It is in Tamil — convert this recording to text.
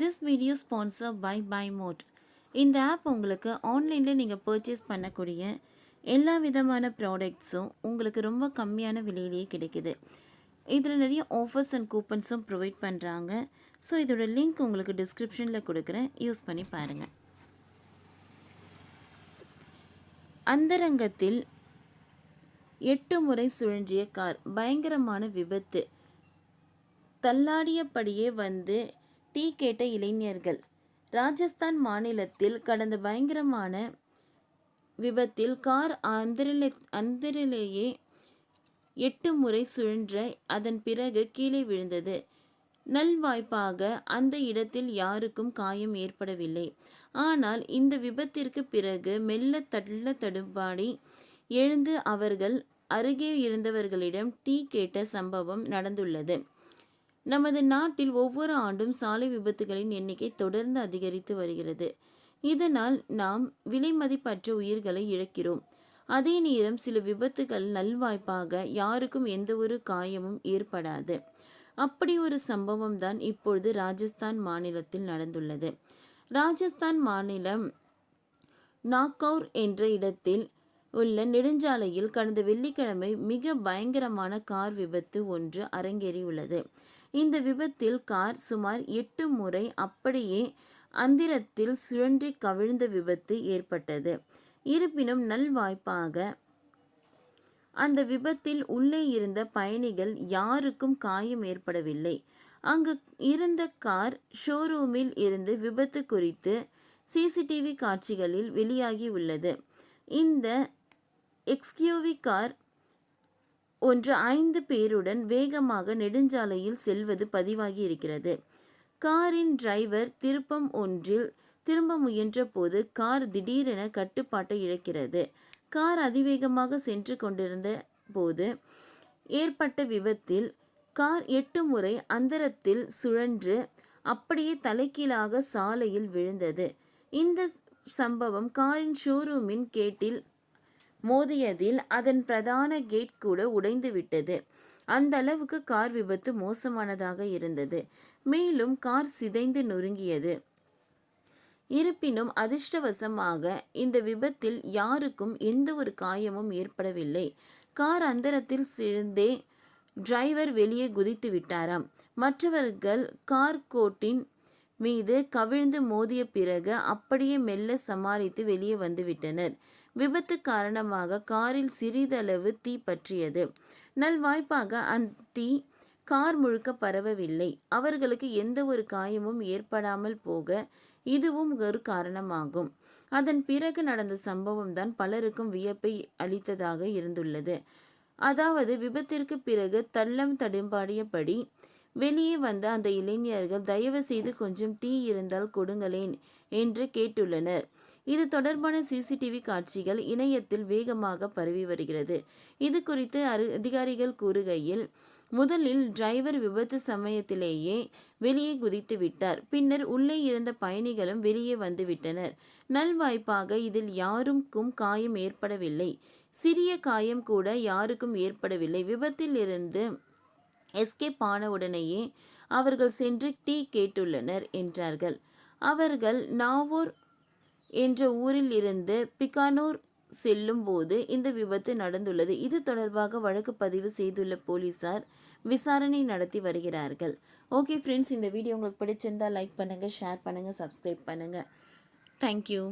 This video sponsor by buy mode இந்த ஆப் உங்களுக்கு ஆன்லைனில் நீங்கள் பர்ச்சேஸ் பண்ணக்கூடிய எல்லா விதமான ப்ராடக்ட்ஸும் உங்களுக்கு ரொம்ப கம்மியான விலையிலேயே கிடைக்குது. இதில் நிறைய ஆஃபர்ஸ் அண்ட் கூப்பன்ஸும் ப்ரொவைட் பண்ணுறாங்க ஸோ இதோட லிங்க் உங்களுக்கு டிஸ்கிரிப்ஷனில் கொடுக்குறேன். யூஸ் பண்ணி பாருங்கள் அந்தரங்கத்தில் எட்டு முறை சுழன்றிய கார் பயங்கரமான விபத்து. தள்ளாடியபடியே வந்து டீ கேட்ட இளைஞர்கள். ராஜஸ்தான் மாநிலத்தில் கடந்த பயங்கரமான விபத்தில் கார் அந்தரிலே அந்தரிலேயே எட்டு முறை சுழன்ற அதன் பிறகு கீழே விழுந்தது. நல்வாய்ப்பாக அந்த இடத்தில் யாருக்கும் காயம் ஏற்படவில்லை. ஆனால் இந்த விபத்திற்கு பிறகு மெல்ல தள்ள தடுப்பாடி எழுந்து அவர்கள் அருகே இருந்தவர்களிடம் டீ கேட்ட சம்பவம் நடந்துள்ளது. நமது நாட்டில் ஒவ்வொரு ஆண்டும் சாலை விபத்துகளின் எண்ணிக்கை தொடர்ந்து அதிகரித்து வருகிறது. இதனால் நாம் விலை மதிப்பற்ற உயிர்களை இழக்கிறோம். அதே நேரம் சில விபத்துகள் நல்வாய்ப்பாக யாருக்கும் எந்த ஒரு காயமும் ஏற்படாது. அப்படி ஒரு சம்பவம் தான் இப்பொழுது ராஜஸ்தான் மாநிலத்தில் நடந்துள்ளது. ராஜஸ்தான் மாநிலம் நாக்கவுர் என்ற இடத்தில் உள்ள நெடுஞ்சாலையில் கடந்த வெள்ளிக்கிழமை மிக பயங்கரமான கார் விபத்து ஒன்று அரங்கேறியுள்ளது. இந்த விபத்தில் கார் சுமார் எட்டு முறை அப்படியே அந்திரத்தில் சுழன்றி கவிழ்ந்த விபத்து ஏற்பட்டது. இருப்பினும் நல்வாய்ப்பாக அந்த விபத்தில் உள்ளே இருந்த பயணிகள் யாருக்கும் காயம் ஏற்படவில்லை. அங்கு இருந்த கார் ஷோரூமில் இருந்து விபத்து குறித்து சிசிடிவி காட்சிகளில் வெளியாகி உள்ளது. இந்த எக்ஸ்கியூவி கார் ஒன்று ஐந்து பேருடன் வேகமாக நெடுஞ்சாலையில் செல்வது பதிவாகி இருக்கிறது காரின் டிரைவர் திருப்பம் ஒன்றில் திரும்ப முயன்ற போது கார் திடீரென கட்டுப்பாட்டை இழக்கிறது. கார் அதிவேகமாக சென்று கொண்டிருந்த போது ஏற்பட்ட விபத்தில் கார் எட்டு முறை அந்தரத்தில் சுழன்று அப்படியே தலைகீழாக சாலையில் விழுந்தது. இந்த சம்பவம் காரின் ஷோரூமின் கேட்டில் மோதியதில் அதன் பிரதான கேட் கூட உடைந்து விட்டது. அந்த அளவுக்கு கார் விபத்து மோசமானதாக இருந்தது. மேலும் கார் சிதைந்து நொறுங்கியது. இருப்பினும் அதிர்ஷ்டவசமாக இந்த விபத்தில் யாருக்கும் எந்த ஒரு காயமும் ஏற்படவில்லை. கார் அந்தரத்தில் சிழ்ந்தே டிரைவர் வெளியே குதித்து விட்டாராம். மற்றவர்கள் கார் கோட்டின் மீது கவிழ்ந்து மோதிய பிறகு அப்படியே மெல்ல சமாளித்து வெளியே வந்துவிட்டனர் விபத்து காரணமாக காரில் சிறிதளவு தீ பற்றியது. நல்வாய்ப்பாக அந்த தீ கார் முழுக்க பரவவில்லை. அவர்களுக்கு எந்த ஒரு காயமும் ஏற்படாமல் போக இதுவும் ஒரு காரணமாகும். அதன் பிறகு நடந்த சம்பவம் தான் பலருக்கும் வியப்பை அளித்ததாக இருந்துள்ளது. அதாவது விபத்திற்கு பிறகு தள்ளம் தடும்பாடியபடி வெளியே வந்த அந்த இளைஞர்கள் தயவு செய்து கொஞ்சம் டீ இருந்தால் கொடுங்களேன் என்று கேட்டுள்ளனர். இது தொடர்பான சிசிடிவி காட்சிகள் இணையத்தில் வேகமாக பரவி வருகிறது. இது குறித்து அதிகாரிகள் கூறுகையில் முதலில் டிரைவர் விபத்து சமயத்திலேயே வெளியே குதித்து விட்டார். பின்னர் உள்ளே இருந்த பயணிகளும் வெளியே வந்துவிட்டனர் நல்வாய்ப்பாக இதில் யாருக்கும் காயம் ஏற்படவில்லை. சிறிய காயம் கூட யாருக்கும் ஏற்படவில்லை. விபத்தில் எஸ்கேப் எஸ்கேப் ஆனவுடனேயே அவர்கள் சென்று டீ கேட்டுள்ளனர் என்றார்கள். அவர்கள் நாவூர் என்ற ஊரில் இருந்து பிகானூர் செல்லும் போது இந்த விபத்து நடந்துள்ளது. இது தொடர்பாக வழக்கு பதிவு செய்துள்ள போலீசார் விசாரணை நடத்தி வருகிறார்கள். ஓகே ஃப்ரெண்ட்ஸ் இந்த வீடியோ உங்களுக்கு பிடிச்சிருந்தால் லைக் பண்ணுங்கள் ஷேர் பண்ணுங்கள் சப்ஸ்கிரைப் பண்ணுங்கள் தேங்க்யூ